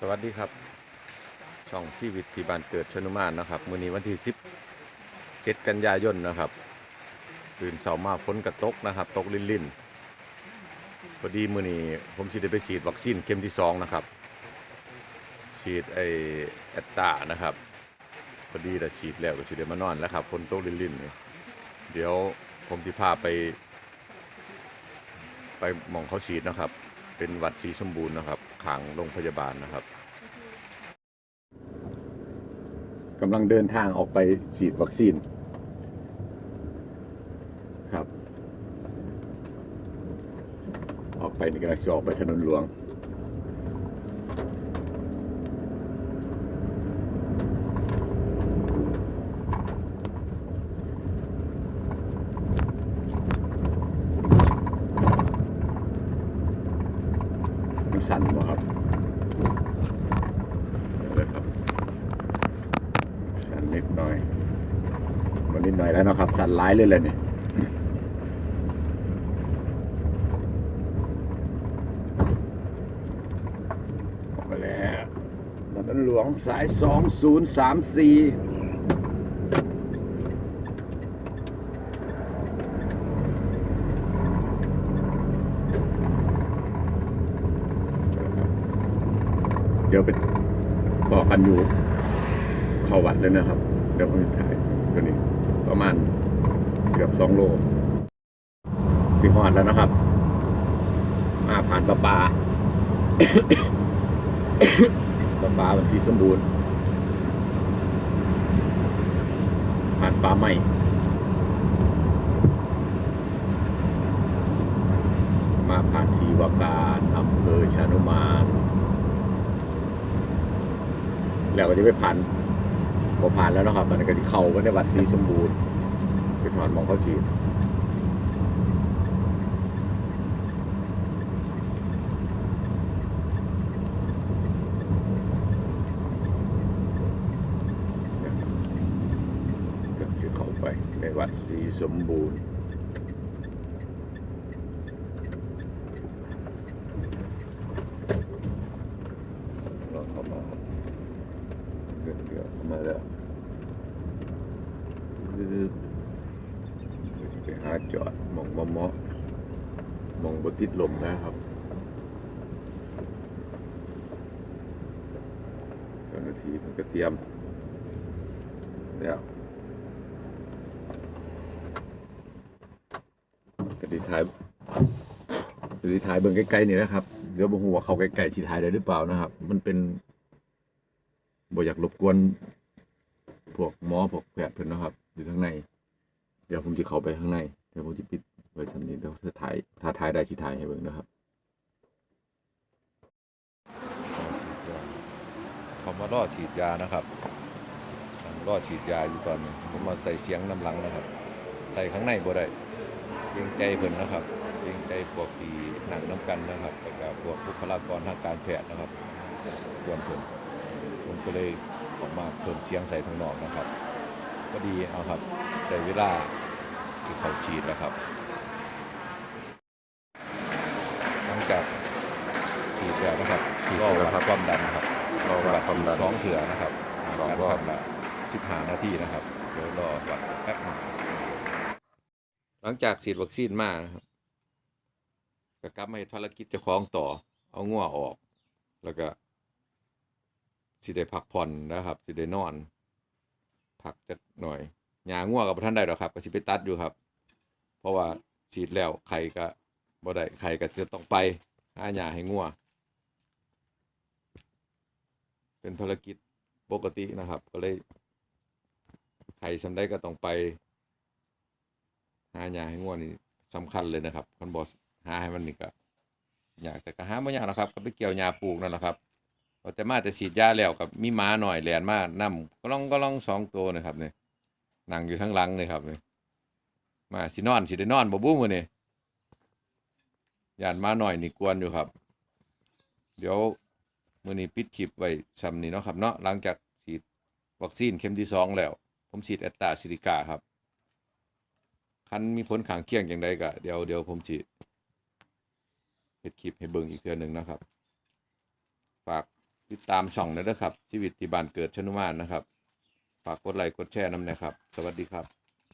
สวัสดีครับ ช่องชีวิตที่บ้านเกิดชนุมานนะครับมื้อนี้วันที่10เกันกันยายนนะครับตื่นเสาร์มาฝนกระตกนะครับตกลิ่นๆพอดีมื้อนี้ผมสิได้ไปฉีดวัคซีนเข็มที่สองนะครับ ฉีดไอแอตตานะครับพอดีแต่ฉีดแล้วก็สิได้มานอนแล้วครับฝนตกลิ่นๆนี่เดี๋ยวผมจะพาไป ไปมองเขาฉีดนะครับ เป็นวัดศรีสมบูรณ์นะครับ ขังโรงพยาบาลนะครับกำลังเดินทางออกไปฉีดวัคซีนครับ ออกไปนี่กำลังจะออกไปถนนหลวง มันสั่นบ่ครับเลยครับ สั่นนิดหน่อยมันนิดหน่อยแล้วเนาะครับ สั่นร้ายเลยเลยเนี่ยมาแล้วถนนหลวงสาย 2034 เดี๋ยวไปต่อกันอยู่ข้าวัดเลยนะครับ เดี๋ยวผมจะถ่ายตัวนี้ ประมาณเกือบสองโลสิหอดแล้วนะครับ มาผ่านปลาปลาปลาปลามันสีสมบูรณ์ ผ่านปลาใหม่มาผ่านทีวาการอำเภอชานุมาน แล้วก็จะไปผ่านพอผ่านแล้วนะครับมันก็จะเข้าไปในวัดศรีสมบูรณ์ไปถอนหมองเข้าจีนก็จะเข้าไปในวัดศรีสมบูรณ์ เราเข้ามาเดือดเดือด มาแล้วคือไปหาจอดมองมอมอมองบติดลมนะครับเจ้าหน้าที่มันก็เตรียมแล้วกระดิถ่ายกระดิถ่ายเบิ่งใกล้ๆนี่นะครับ เดี๋ยวบ่ฮู้ว่าเขาใกล้ๆสิถ่ายได้หรือเปล่านะครับ มันเป็น บ่อยากรบกวนพวกหมอพวกแพทย์เพิ่นนะครับ อยู่ข้างใน เดี๋ยวผมจะเข้าไปข้างใน เดี๋ยวผมจะปิดไว้สำนี้เดี๋ยวถ้าถ่ายถ้าถ่ายได้สิถ่ายให้เบิ่งนะครับเขามารอฉีดยานะครับรอฉีดยาอยู่ตอนนี้ผมมาใส่เสียงน้ำหลังนะครับ ใส่ข้างในบ่ได้เกรงใจเพิ่นนะครับเกรงใจพวกที่หนังน้ำกันนะครับแล้วก็พวกบุคลากรทางการแพทย์นะครับควรเพิ่น ผมก็เลยออกมาเพิ่มเสียงใส่ทางนอกนะครับก็ดีเอาครับได้เวลาที่เขาฉีดแล้วครับ หลังจากฉีดแล้วนะครับคือก็วัดความดันครับรอวัดความดัน สองเถื่อนะครับสองการรอบทำละสิบห้านาทีนะครับเดี๋ยวรอวัดแป๊บหนึง หลังจากฉีดวัคซีนมานะครับก็กลับมาเฮ็ดภารกิจเจ้าของต่อ เอางัวออก แล้วก็ สิได้พักผ่อนนะครับสิได้นอน พักจักหน่อยหญ้างัวงกับท่านได้หรอกครับ ก็สิไปตัดอยู่ครับ เพราะว่าฉีดแล้วไข่ก็บ่ได้ไข่ก็จะต้องไปหาหญ้าให้งัวงเป็นภารกิจปกตินะครับ ก็เลยไข่สำได้ก็ต้องไป หาหญ้าให้งัวงนี่สำคัญเลยนะครับคันบ่หาให้มันนี่ก็อยากแต่ก็หาบ่ยากนะครับ ก็ไปเกี่ยวหญ้าปลูกนั่นแหละครับ เอาแต่มาแต่ฉีดยาแล้วกับมีหมาหน่อยแลนมานํก็ลองก็ลองสองตัวนะครับเนี่ยนั่งอยู่ทั้งหลังเลยครับเนี่ยมาสินอนสิได้นอนบ่บู้มื้อนี่ย่านมาหน่อยนี่กวนอยู่ครับ เดี๋ยวมื้อนี้ปิดคลิปไว้ซ้ำนี้เนาะครับเนาะหลังจากฉีดวัคซีนเข็มที่สองแล้ว ผมฉีดแอตตาซิลิกาครับคันมีผลข้างเคียงอย่างไรก็เดี๋ยวเดี๋ยวผมสิเฮ็ดคลิปให้เบิ่งอีกเทื่อหนึ่งนะครับ ฝาก ติดตามช่องนะเด้อครับ ชีวิตที่บ้านเกิดชนุมานนะครับ ฝากกดไลค์กดแชร์น้ำนะครับ สวัสดีครับ